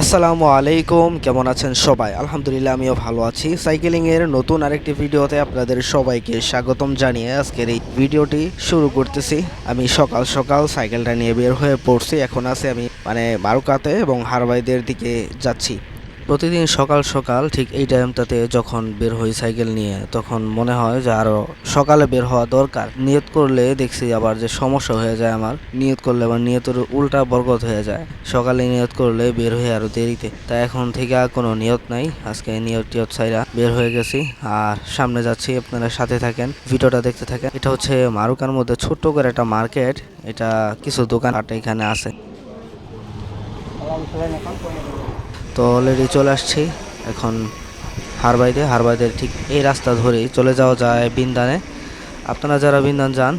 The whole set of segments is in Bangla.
আসসালামু আলাইকুম, কেমন আছেন সবাই? আলহামদুলিল্লাহ, আমিও ভালো আছি। সাইকেলিংয়ের নতুন আরেকটি ভিডিওতে আপনাদের সবাইকে স্বাগতম জানিয়ে আজকের এই ভিডিওটি শুরু করতেছি। আমি সকাল সকাল সাইকেলটা নিয়ে বের হয়ে পড়ছি। এখন আছে আমি মানে বারুকাতে এবং হারবাইদের দিকে যাচ্ছি। প্রতিদিন সকাল সকাল ঠিক এই টাইমটাতে যখন বের হই সাইকেল নিয়ে, তখন মনে হয় যে আরও সকালে বের হওয়া দরকার। নিয়ত করলে দেখছি আবার যে সমস্যা হয়ে যায় আমার। নিয়ত করলে আবার নিয়তের উল্টা বরকত হয়ে যায়। সকালে নিয়ত করলে বের হয়ে আরও দেরিতে। তাই এখন থেকে আর কোনো নিয়ত নাই। আজকে নিয়ত টিয়ত ছাইরা বের হয়ে গেছি। আর সামনে যাচ্ছি, আপনারা সাথে থাকেন, ভিডিওটা দেখতে থাকেন। এটা হচ্ছে মারুকার মধ্যে ছোট্ট করে একটা মার্কেট। এটা কিছু দোকান এখানে আছে। তো অলরেডি চলে আসছি। এখন হারবাইতে হারবাইদের ঠিক এই রাস্তা ধরেই চলে যাওয়া যায় বিন্দানে। আপনারা যারা বিন্দান যান,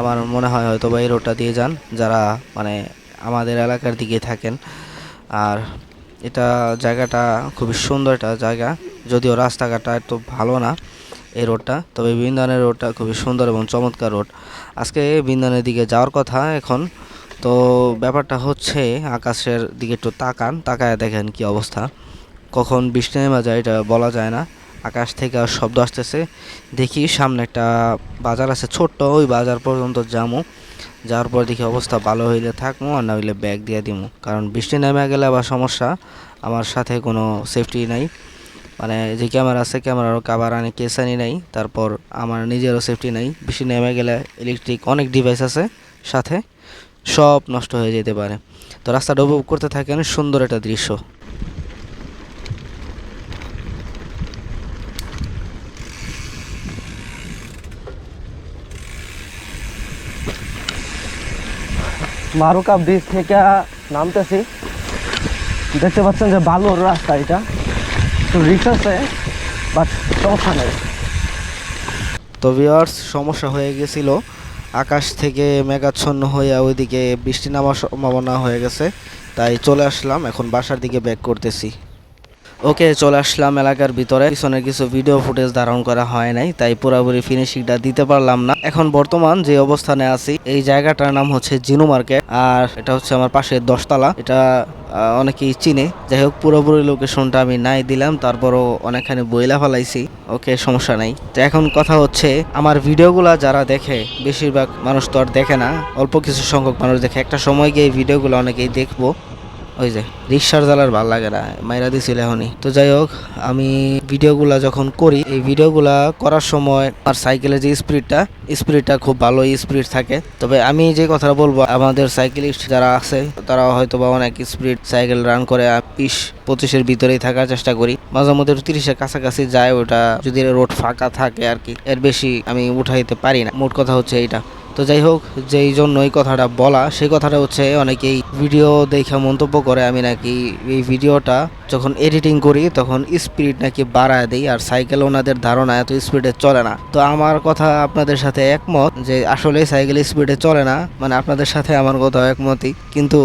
আমার মনে হয় হয়তো বা এই রোডটা দিয়ে যান, যারা মানে আমাদের এলাকার দিকে থাকেন। আর এটা জায়গাটা খুবই সুন্দর একটা জায়গা, যদিও রাস্তাঘাটটা এত ভালো না এই রোডটা তবে বিন্দানের রোডটা খুবই সুন্দর এবং চমৎকার রোড আজকে বিন্দানের দিকে যাওয়ার কথা, এখন তো ব্যাপারটা হচ্ছে, আকাশের দিকে একটু তাকান, তাকায় দেখেন কি অবস্থা। কখন বৃষ্টি নেমে যায় এটা বলা যায় না। আকাশ থেকে আর শব্দ আসতেছে। দেখি সামনে একটা বাজার আছে ছোট্ট, ওই বাজার পর্যন্ত যামু। যাওয়ার পর দেখি অবস্থা ভালো হইলে থাকব আর না হইলে ব্যাগ দিয়ে দিমু। কারণ বৃষ্টি নেমে গেলে আবার সমস্যা। আমার সাথে কোনো সেফটি নাই। মানে যে ক্যামেরা আছে ক্যামেরারও কাবার আনি কেস আনি নাই। তারপর আমার নিজেরও সেফটি নাই। বৃষ্টি নেমে গেলে ইলেকট্রিক অনেক ডিভাইস আছে সাথে। সব নষ্ট হয়ে যেতে পারে। তো রাস্তাটা উপভোগ করতে থাকেন সুন্দর একটা দৃশ্য। মারুকা ব্রিজ থেকে নামতেছি। দেখতে পাচ্ছেন যে বালুর রাস্তা এটা। একটু রিক্স আছে বাট সমস্যা নেই। তো ভিওয়ার্স সমস্যা হয়ে গেছিল। আকাশ থেকে মেঘাচ্ছন্ন হয়ে ওইদিকে বৃষ্টি নামার সম্ভাবনা হয়ে গেছে, তাই চলে আসলাম, এখন বাসার দিকে ব্যাক করতেছি। ওকে, চলে আসলাম এলাকার ভিতরে। পিছনে কিছু ভিডিও ফুটেজ ধারণ করা হয় নাই, তাই পুরোপুরি ফিনিশিংটা দিতে পারলাম না। এখন বর্তমান যে অবস্থানে আছি, এই জায়গাটার নাম হচ্ছে জিনু মার্কেট, আর এটা হচ্ছে আমার পাশে দশতলা। এটা অনেকেই চিনে। যাই হোক, পুরোপুরি লোকেশনটা আমি নাই দিলাম, তারপরও অনেকখানি বইলা ফেলাইছি। ওকে, সমস্যা নাই। তো এখন কথা হচ্ছে, আমার ভিডিওগুলা যারা দেখে, বেশিরভাগ মানুষ তো আর দেখে না, অল্প কিছু সংখ্যক মানুষ দেখে। একটা সময় গিয়ে ভিডিওগুলো অনেকেই দেখব। ওই যে, রিক্সার জ্বালার ভালো লাগে না, মাইরা দিছিল এখনই। তো যাই হোক, আমি ভিডিওগুলা যখন করি, এই ভিডিওগুলা করার সময় আমার সাইকেলের যে স্পিডটা স্পিডটা খুব ভালো স্পিড থাকে। তবে আমি যে কথাটা বলব, আমাদের সাইকেলিস্ট যারা আছে তারা হয়তো বা অনেক স্পিড সাইকেল রান করে বিশ পঁচিশের ভিতরেই থাকার চেষ্টা করি। মাঝে মধ্যে তিরিশের কাছাকাছি যায়, ওটা যদি রোড ফাঁকা থাকে আর কি, এর বেশি আমি উঠাইতে পারি না। মোট কথা হচ্ছে এইটা। তো যাই হোক, যেই জন্য এই কথাটা বলা, সেই কথাটা হচ্ছে অনেকেই ভিডিও দেখে মন্তব্য করে। আমি নাকি এই ভিডিওটা যখন এডিটিং করি, তখন স্পিড নাকি বাড়ায় দিই আর সাইকেল ওনাদের ধারণা এত স্পিডে চলে না। তো আমার কথা আপনাদের সাথে একমত যে আসলে সাইকেল স্পিডে চলে না মানে আপনাদের সাথে আমার কথা একমতই। কিন্তু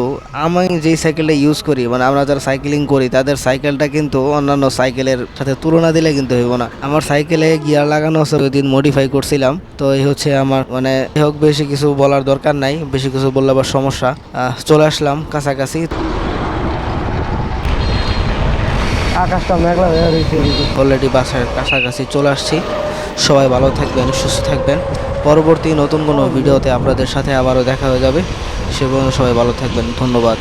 আমি যেই সাইকেলটা ইউজ করি মানে আমরা যারা সাইকেলিং করি, তাদের সাইকেলটা কিন্তু অন্যান্য সাইকেলের সাথে তুলনা দিলে কিন্তু হইব না। আমার সাইকেলে গিয়ার লাগানো আছে ওই দিন মডিফাই করছিলাম। তো এই হচ্ছে আমার মানে হোক, বেশি কিছু বলার দরকার নাই, বেশি কিছু বললে আবার সমস্যা। চলে আসলাম কাছাকাছি। আকাশটা মেঘলা হয়ে রয়েছে। অলরেডি বাসার কাছাকাছি চলে আসছি। সবাই ভালো থাকবেন, সুস্থ থাকবেন। পরবর্তী নতুন কোনো ভিডিওতে আপনাদের সাথে আবারও দেখা হয়ে যাবে। সে সবাই ভালো থাকবেন। ধন্যবাদ।